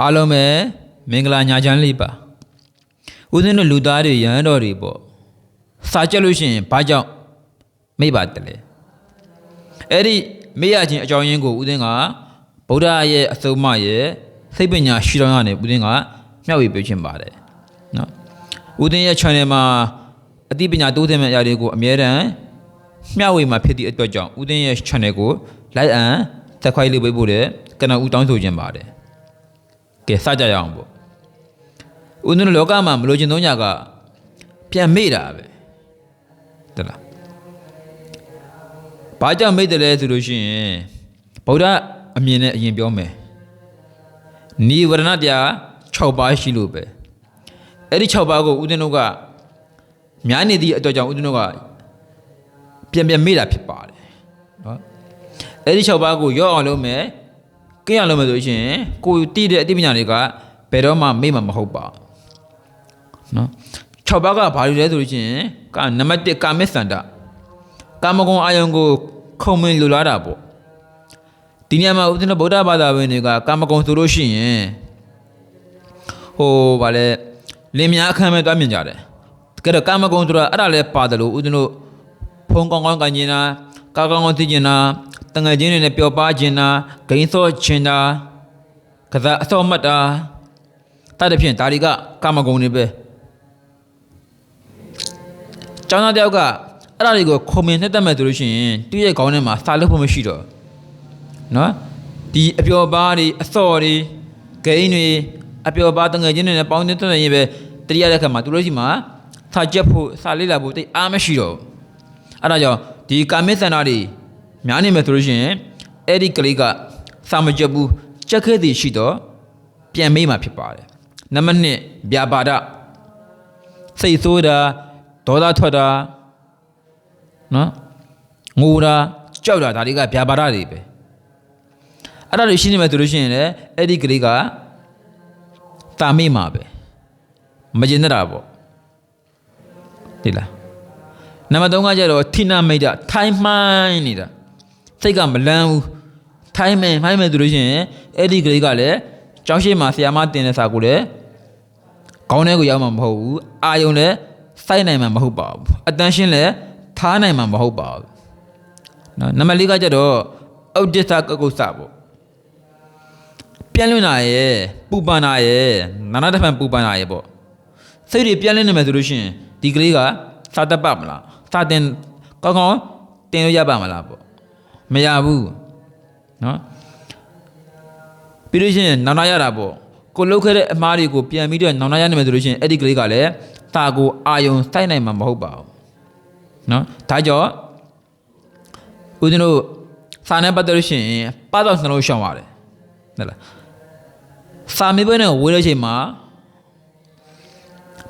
အားလုံးပဲမင်္ဂလာညာချမ်းလေးပါဦးဇင်းတို့လူသားတွေရဟန်းတော်တွေပေါ့စာကြက်လို့ရှိရင်ဘာကြောင့်မိတ်ပါတယ်လဲအဲ့ဒီမေ့ရခြင်းအကြောင်းရင်းကိုဦးဇင်းကဗုဒ္ဓရဲ့အဆုံးအမရဲ့စိတ်ပညာရှိတော်ကနေဦးဇင်းကမျှဝေပေးခြင်းပါတယ်နော်ဦးဇင်းရဲ့ channel မှာအသိပညာတိုးတက်မဲ့အရာတွေကိုအမြဲတမ်းမျှဝေမှာဖြစ်သည့်အတွက်ကြောင့်ဦးဇင်းရဲ့ channel ကို like and subscribe လုပ်ပေးဖို့လည်းကနဦးတောင်းဆိုခြင်းပါတယ် ကဲစကြရအောင်ပေါ့ဦးဇင်းတို့လောကမှာမလိုချင်သောညာကပြန်မေ့တာပဲတလားဘာကြောင့်မေ့တယ်လဲဆိုလို့ရှိရင်ဗုဒ္ဓအမြင်နဲ့အရင်ပြောမယ်နိဝရဏတရား6ပါးရှိလို့ပဲအဲ့ဒီ6ပါးကိုဦးဇင်းတို့ကများနေသည့်အတွက်ကြောင့်ဦးဇင်းတို့ကပြန်ပြန်မေ့တာဖြစ်ပါတယ်နော်အဲ့ဒီ6ပါးကိုရော့အောင်လုပ်မယ် ကင်းအောင်လုပ်မယ်ဆိုလို့ရှိရင်ကိုယ်တည်တဲ့အသိပညာတွေကဘယ်တော့မှမေ့မှာမဟုတ်ပါဘူးနော်6ပါးကဘာလို့လဲဆိုလို့ရှိရင်ကနံပါတ်1ကာမစ္စန္ဒကာမဂုဏ်အာယုံကိုခုံမင်းလူလာတာပေါ့ဒီနေရာမှာဦးဇင်းတို့ဗုဒ္ဓဘာသာဝင်တွေကကာမဂုဏ်ဆိုလို့ရှိရင်ဟိုဗာလဲလင်းမြအခမ်းမဲ့တွားမြင်ကြတယ်တကယ်တော့ကာမဂုဏ်ဆိုတာအဲ့ဒါလဲပါတယ်လို့ဦးဇင်းတို့ဖုံကောင်းကောင်းကန်ကျင်တာကာကောင်းကောင်းသိကျင်တာ တငယ်ချင်းတွေနဲ့ပျော်ပါခြင်းတာဂိမ်းစောချင်တာကစားအစောမှတ်တာတတ်တဲ့ဖြင့်ဒါတွေကကာမဂုဏ်တွေပဲကျောင်းသားတယောက်ကအဲ့ဒါတွေကိုခုံမြင်နှစ်သက်မဲ့ဆိုလို့ရှိရင်သူ့ရဲ့ခေါင်းထဲမှာစာလုပ်ဖို့မရှိတော့နော်ဒီအပျော်ပါးတွေအစော်တွေဂိမ်းတွေအပျော်ပါးတငယ်ချင်းတွေနဲ့ပေါင်းနေတဲ့ရင်ပဲတတိယတဲ့ခါမှာသူတို့ရှိမှာစာကြက်ဖို့စာလေ့လာဖို့တိတ်အားမရှိတော့ဘူးအဲ့ဒါကြောင့်ဒီကာမစ္စန္ဒတွေ များနေမယ်ဆိုလို့ရှိရင်အဲ့ဒီကလေးကစာမကြက်ဘူးကြက်ခဲသည်ရှိတော့ပြန်မေးမှာဖြစ်ပါတယ်နံပါတ်1ဗျာပါဒစိတ်ဆိုးတာဒေါသထွက်တာနော်ငိုတာကြောက်တာဒါတွေကဗျာပါဒတွေပဲအဲ့ဒါတွေရှင်းနေမယ်ဆိုလို့ရှိရင်လည်းအဲ့ဒီကလေးကတာမေးမှာပဲမကျင်တတ်တာပေါ့ဒီလားနံပါတ်3ကကျတော့ထိနာမိတ်တာထိုင်းမှိုင်းနေတာ စိတ်ကမလန်းဘူးထိုင်းမယ်မိုင်းမယ်ဆိုလို့ရှိရင်အဲ့ဒီကလေးကလည်းကျောင်းရှိမှာဆရာမတင်တဲ့စာကိုလည်းခေါင်းထဲကိုရောက်မှာမဟုတ်ဘူးအာယုံလည်းစိုက်နိုင်မှာမဟုတ်ပါဘူးအတန်းရှင်းလည်းထားနိုင်မှာမဟုတ်ပါဘူးနော်နံပါတ်4ကကျတော့ဥဒိစ္စကကုစ္စပေါ့ပြန်လွင်တာရဲ့ပူပန်တာရဲ့နာနာတစ်ဖန်ပူပန်တာရဲ့ပေါ့စိတ်တွေပြန်လွင်နေမယ်ဆိုလို့ရှိရင်ဒီကလေးကစာတတ်ပါမလားစာတင်ကောင်းကောင်းတင်လို့ရပါမလားပေါ့ မရဘူးနော်ပြီးလို့ရှိရင်နောင်နာရတာပေါ့ကိုလုတ်ခဲ့တဲ့အမားတွေကိုပြန်ပြီးတော့နောင်နာရနေမယ်ဆိုလို့ရှိရင်အဲ့ဒီကလေးကလည်းစာကိုအာယုံစိုက်နိုင်မှာမဟုတ်ပါဘူးနော်ဒါကြောင့်ဦးဇင်းတို့စာနဲ့ပတ်သက်လို့ရှိရင်ပတ်တော့နှလုံးရှောင်ရတယ်ဟုတ်လားစာမေးပွဲနဲ့ဝေးတဲ့ချိန်မှာ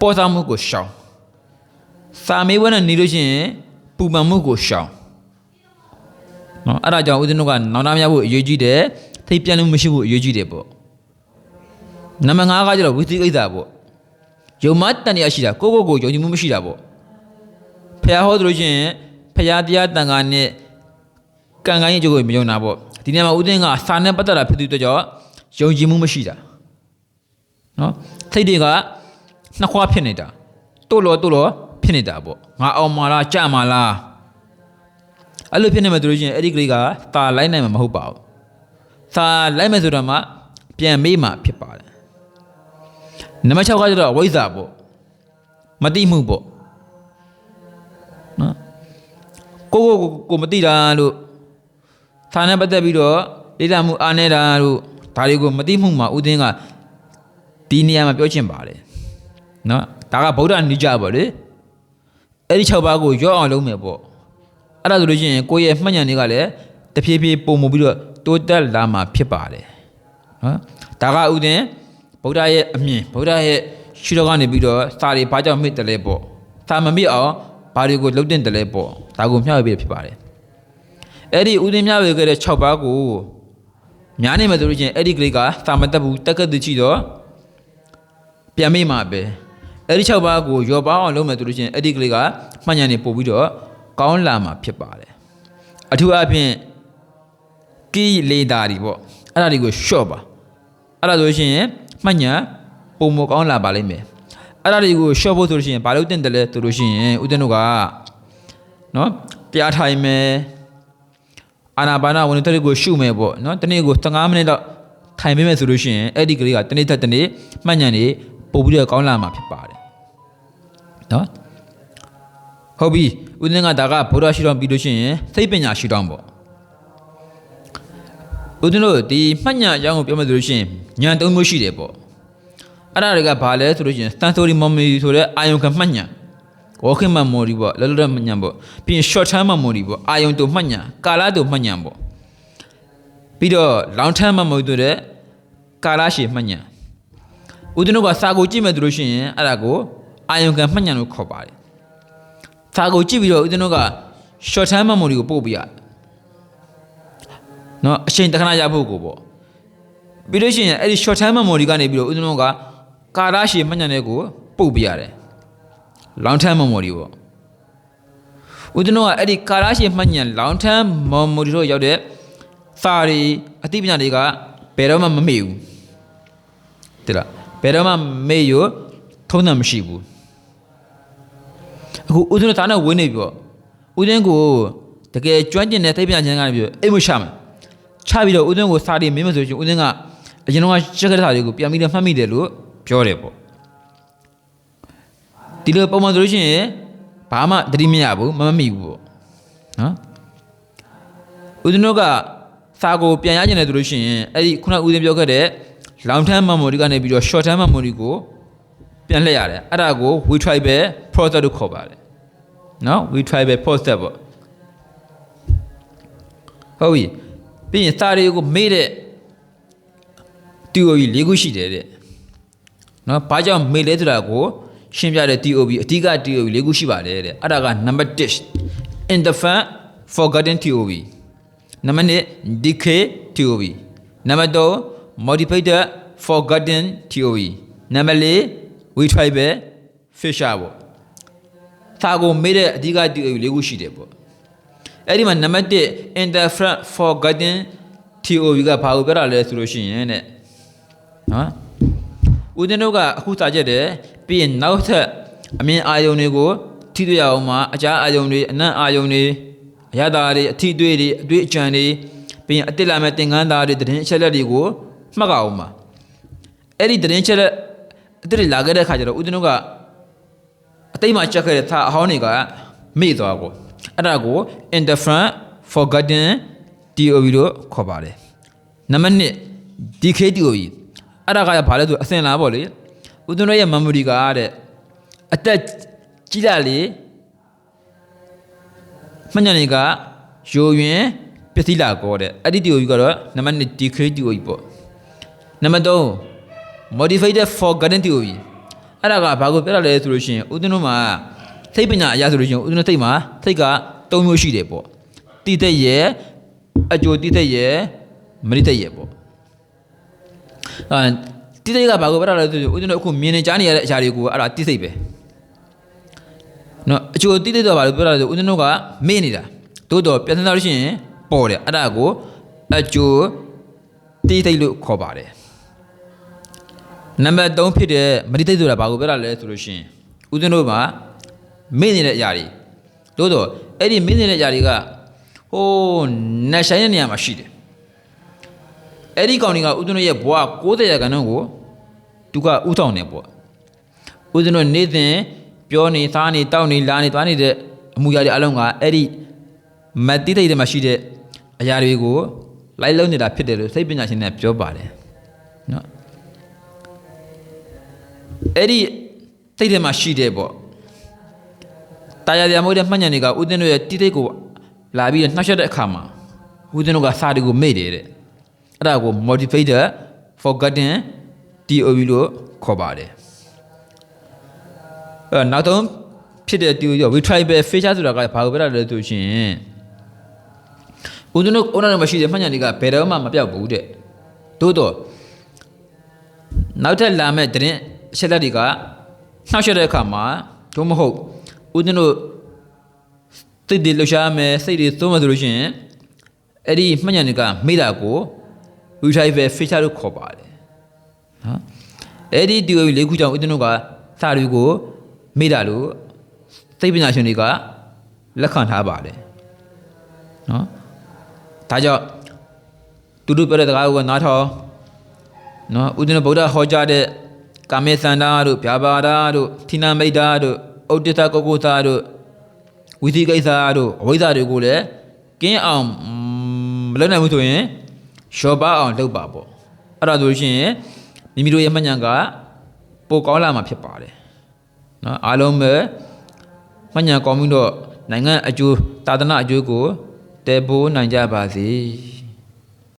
ပေါ်စားမှုကိုရှောင်စာမေးပွဲနဲ့နေလို့ရှိရင်ပူပန်မှုကိုရှောင် နော်အဲ့ဒါကြောင့်ဦးဇင်းတို့ကနောင်နာမရဖို့အရေးကြီးတယ်ထိပ်ပြန်လို့မရှိဖို့အရေးကြီးတယ်ပေါ့နံပါတ်5ကကျတော့ဝိသိကိစ္စပေါ့ယုံမတန်ရရှိတာကိုကိုကိုယုံကြည်မှုမရှိတာပေါ့ဖះဟောသလိုချင်းဖះတရားတန်ခါနဲ့ကံကံရဲ့အကျိုးကိုမယုံတာပေါ့ဒီနေရာမှာဦးသိန်းကစာနဲ့ပတ်သက်တာဖြစ်တဲ့အတွက်ကြောင့်ယုံကြည်မှုမရှိတာနော်စိတ်တွေကနှစ်ခွားဖြစ်နေတာတို့လောတို့လောဖြစ်နေတာပေါ့ငါအောင်မာလားကြမာလား အဲ့လိုဖြစ်နေမှဆိုလို့ချင်းအဲ့ဒီကလေးကသာလိုက်နိုင်မှာမဟုတ်ပါဘူးသာလိုက်မယ်ဆိုတော့မှပြန်မေးမှဖြစ်ပါတယ်နံပါတ်6ကကျတော့ဝိဇ္ဇာပေါ့မတိမှုပေါ့နော်ကိုကိုကိုကိုမတိတာလို့သာနဲ့ပတ်သက်ပြီးတော့လေးလာမှုအားနေတာလို့ဒါတွေကိုမတိမှုမှာဥဒင်းကဒီနေရာမှာပြောချင်ပါတယ်နော်ဒါကဗုဒ္ဓနိကြပေါ့လေအဲ့ဒီ6ပါးကိုရောအောင်လုပ်မယ်ပေါ့ အဲ့ဒါဆိုလို့ရှိရင်ကိုယ့်ရဲ့မှတ်ဉာဏ်တွေကလည်းတဖြည်းဖြည်းပုံမှုပြီးတော့တိုးတက်လာမှာဖြစ်ပါတယ်နော်ဒါကဥဒင်းဗုဒ္ဓရဲ့အမြင်ဗုဒ္ဓရဲ့ရှုတော်ကနေပြီးတော့စာတွေဘာကြောင့်မိတယ်လဲပေါ့စာမမိအောင်ဘာတွေကိုလှုပ်တင်တယ်လဲပေါ့ဒါကိုမျှဝေပေးဖြစ်ပါတယ်အဲ့ဒီဥဒင်းမျှဝေခဲ့တဲ့6ပါးကိုများနေမယ်ဆိုလို့ရှိရင်အဲ့ဒီကလေးကစာမတက်ဘူးတက်ကက်တချီတော့ပြန်မိမှာပဲအဲ့ဒီ6ပါးကိုရောပါအောင်လုပ်မယ်ဆိုလို့ရှိရင်အဲ့ဒီကလေးကမှတ်ဉာဏ်နေပို့ပြီးတော့ ကောင်းလာမှာဖြစ်ပါတယ်အထူးအဖြင့်ကိလေသာတွေပေါ့အဲ့ဒါတွေကိုရှော့ပါအဲ့အဲ့ဒါဆိုလို့ရှိရင်မှတ်ညာပုံမကောင်းလာပါလိမ့်မယ်အဲ့ဒါတွေကိုရှော့ဖို့ဆိုလို့ရှိရင်ဘာလို့တင်တယ်လဲဆိုလို့ရှိရင်ဦးတင်တို့ကနော်တရားထိုင်မယ်အာနာပါနဝင်တဲ့ကိုရှုမယ်ပေါ့နော်တနေ့ကို15မိနစ်တော့ထိုင်ပေးမယ်ဆိုလို့ရှိရင်အဲ့ဒီကလေးကတနေ့သက်တနေ့မှတ်ညာနေပို့ပြီးတော့ကောင်းလာမှာဖြစ်ပါတယ်နော် ဟုတ်ပြီဦးတင်ကဒါကဘုရားရှိတော်ပြီးလို့ရှိရင်စိတ်ပညာရှိတော်ပေါ့ဦးတင်တို့ဒီမှတ်ညာအကြောင်းကိုပြောမယ်ဆိုလို့ရှိရင်ညာသုံးမျိုးရှိတယ်ပေါ့အဲ့ဒါတွေကဘာလဲဆိုလို့ရှိရင် sensory memory ဆိုတဲ့အာယုံကမှတ်ညာ working memory ပေါ့လောလောမှတ်ညာပေါ့ပြီးရင် short term memory ပေါ့အာယုံတူမှတ်ညာကာလတူမှတ်ညာပေါ့ပြီးတော့ long term memory ဆိုတဲ့ကာလရှည်မှတ်ညာဦးဇင်းတို့ကစာကိုကြည့်မယ်ဆိုလို့ရှိရင်အဲ့ဒါကိုအာယုံကမှတ်ညာလို့ခေါ်ပါတယ် စာကိုကြည့်ပြီးတော့ဦးဇင်းတို့က short term memory ကိုပို့ပြရတယ်နော်အချိန်တခဏရဖို့ကိုပေါ့ပြီးလို့ရှိရင်အဲ့ဒီ short term memory ကနေပြီးတော့ဦးဇင်းတို့ကကာလရှည်မှတ်ညာတွေကိုပို့ပြရတယ် long term memory ပေါ့ဦးဇင်းတို့ကအဲ့ဒီကာလရှည်မှတ်ဉာဏ် long term memory တို့ရောက်တဲ့စာတွေအသိပညာတွေကဘယ်တော့မှမမေ့ဘူးတိလားဘယ်တော့မှမေ့ရထုံးတယ်မရှိဘူး အခုဦးဇင်းတို့ဒါနဲ့ဝင်းနေပြီပေါ့ဦးဇင်းကိုတကယ်ကျွမ်းကျင်တဲ့သိပညာဉာဏ်ကနေပြီးတော့အိမ်မချမယ်ချပြီးတော့ဦးဇင်းကိုစာတွေမင်းမဆိုရင်ဦးဇင်းကအရင်တော့ချက်ခဲ့တဲ့စာတွေကိုပြန်ပြီးတော့မှတ်မိတယ်လို့ပြောတယ်ပေါ့ဒီလိုပုံမှန်ဆိုလို့ရှိရင်ဘာမှသတိမရဘူးမမမိဘူးပေါ့နော်ဦးဇင်းတို့ကစာကိုပြန်ရကျင်တယ်ဆိုလို့ရှိရင်အဲ့ဒီခုနဦးဇင်းပြောခဲ့တဲ့ long term memory ကနေပြီးတော့ short term memory ကို ပြန်လှည့်ရတယ်အဲ့ဒါကို we try ပဲ process လို့ခေါ်ပါတယ်နော် we try ပဲ process ပေါ့ဟုတ်ပြီပြီးရင်စာတွေကိုမေ့တဲ့ theory ၄ခုရှိတယ်တဲ့နော်ဘာကြောင့်မေလဲဆိုတာကိုရှင်းပြတဲ့ TOB အဓိက TOB လေးခုရှိပါတယ်တဲ့အဲ့ဒါက number 1 infant forgotten TOB နံပါတ်2 decay TOB နံပါတ်3 modified forgotten TOB နံပါတ်4 we try ပဲ fisher ပေါ့သာကိုမေးတဲ့အဓိက TOB လေးခုရှိတယ်ပေါ့အဲ့ဒီမှာနံပါတ်1 interfront forgotten TOB ကဘာကိုပြောတာလဲဆိုလို့ရှိရင်တဲ့နော်ဦးဇင်းတို့ကအခုစာချက်တယ်ပြီးရင်နောက်ထပ်အမြင်အာယုံတွေကိုထိတွေ့ရအောင်မှာအကြအာယုံတွေအနံ့အာယုံတွေအရသာတွေအထီးတွေးတွေအတွေ့အကြံတွေပြီးရင်အတစ်လာမဲ့သင်္ကန်းသားတွေသတင်းအချက်လက်တွေကိုမှတ်ကြအောင်မှာအဲ့ဒီသတင်းချက်လက် အတစ်တွေလာခဲ့တဲ့ခါကျတော့ဦးဇင်းတို့ကအတိတ်မှာချက်ခဲ့တဲ့သာအဟောင်းတွေကမေ့သွားကိုအဲ့ဒါကို interferent forgotten TOB လို့ခေါ်ပါတယ်နံပါတ်1 DKTOB အဲ့ဒါကဘာလဲဆိုအစင်လာပေါ့လေဦးသွန်းရဲ့ memory ကတဲ့အသက်ကြီးလာလေမှညနေကယိုယွင်ပျက်စီးလာကောတဲ့အဲ့ဒီ theory ကတော့နံပါတ်1 decay theory ပေါ့နံပါတ်3 modified forgotten theory အဲ့ဒါကဘာကိုပြောတာလဲဆိုလို့ရှိရင်ဦးသွန်းမှာသိပညာအရာဆိုလို့ရှိရင်ဦးသွန်းသိမှာသိက၃မျိုးရှိတယ်ပေါ့တိသက်ရဲ့အကျိုးတိသက်ရဲ့မရိသက်ရဲ့ပေါ့အာတိစိတ်ကဘာကိုပြောတာလဲဆိုဦးဇင်းတို့အခုမြင်နေကြားနေရတဲ့အရာတွေကိုအဲ့ဒါတိစိတ်ပဲနော်အချို့တိစိတ်တော့ဘာလို့ပြောတာလဲဆိုဦးဇင်းတို့ကမေ့နေတာတိုးတော့ပြန်စမ်းလို့ရှိရင်ပေါ်တယ်အဲ့ဒါကိုအချို့တိစိတ်လို့ခေါ်ပါတယ် နံပါတ်3ဖြစ်တဲ့မတိစိတ်ဆိုတာဘာကိုပြောတာလဲဆိုလို့ရှိရင်ဦးဇင်းတို့မှာမေ့နေတဲ့အရာတွေတိုးတော့အဲ့ဒီမေ့နေတဲ့အရာတွေကဟိုးနတ်ဆိုင်တဲ့နေရာမှာရှိတယ်အဲ့ဒီကောင်တွေကဦးဇင်းတို့ရဲ့ဘဝ60ရာခိုင်နှုန်းကိုသူကဥဆောင်နေပေါ့ဦးဇင်းတို့နေ့စဉ်ပြောနေသားနေတောက်နေလာနေသွားနေတဲ့အမှုရာတွေအလုံးကအဲ့ဒီမတ်တိတိတ်တွေမှာရှိတဲ့အရာတွေကိုလိုက်လုံးနေတာဖြစ်တယ်လို့စိတ်ပညာရှင်တွေကပြောပါတယ် အဲ့ဒီစိတ်ထဲမှာရှိတဲ့ပေါ့တာယာတရားမဟုတ်တဲ့မှတ်ဉာဏ်တွေကဦးဇင်းတို့ရဲ့တိတိတ်ကိုလာပြီးနှောက်ယှက်တဲ့အခါမှာဦးဇင်းတို့ကစာတွေကိုမေ့တယ်တဲ့အဲ့ဒါကို motivated forgotten TOB လို့ခေါ်ပါတယ်အဲ့တော့နောက်ဆုံးဖြစ်တဲ့ TOB ရော retrieval feature ဆိုတာကဘာကိုပြောတာလဲဆိုရှင်ဦးဇင်းတို့အုံနောက်မှာရှိတဲ့မှတ်ဉာဏ်တွေကဘယ်တော့မှမပြောက်ဘူးတဲ့သို့တော့နောက်ထပ်လာမဲ့သတင်း အချက်လက်တွေကနှောက်ယှက်တဲ့အခါမှာသို့မဟုတ်ဦးဇင်းတို့စိတ်တွေလှူရှားမယ်စိတ်တွေသုံးမယ်ဆိုလို့ရှိရင်အဲ့ဒီမှတ်ဉာဏ်တွေကမိတာကို retrieval feature လို့ခေါ်ပါတယ်နော်အဲ့ဒီတရားလေးခုကြောင့်ဦးဇင်းတို့ကစာတွေကိုမေ့တာလို့သိပ္ပညာရှင်တွေကလက်ခံထားပါတယ်နော်ဒါကြောင့်သူတို့ပြောတဲ့စကားကိုနားထောင်နော်ဦးဇင်းတို့ဗုဒ္ဓဟောကြားတဲ့ ကာမေသန္တာတို့ဗျာပါဒတို့သီနာမိတ်တာတို့ဩတ္တတကုက္ကုသတို့ဝိသိကိစ္စတို့အဝိဇ္ဇတွေကိုလည်းကင်းအောင်မလုပ်နိုင်ဘူးဆိုရင်လျှော်ပါအောင်လုပ်ပါပေါ့အဲ့ဒါဆိုလို့ရှိရင်မိမိတို့ရဲ့မှတ်ဉာဏ်ကပိုကောင်းလာမှာဖြစ်ပါတယ်နော်အားလုံးပဲမှတ်ဉာဏ်ကောင်းပြီးတော့နိုင်ငံအကျိုးသာသနာအကျိုးကိုတည်ပိုးနိုင်ကြပါစေ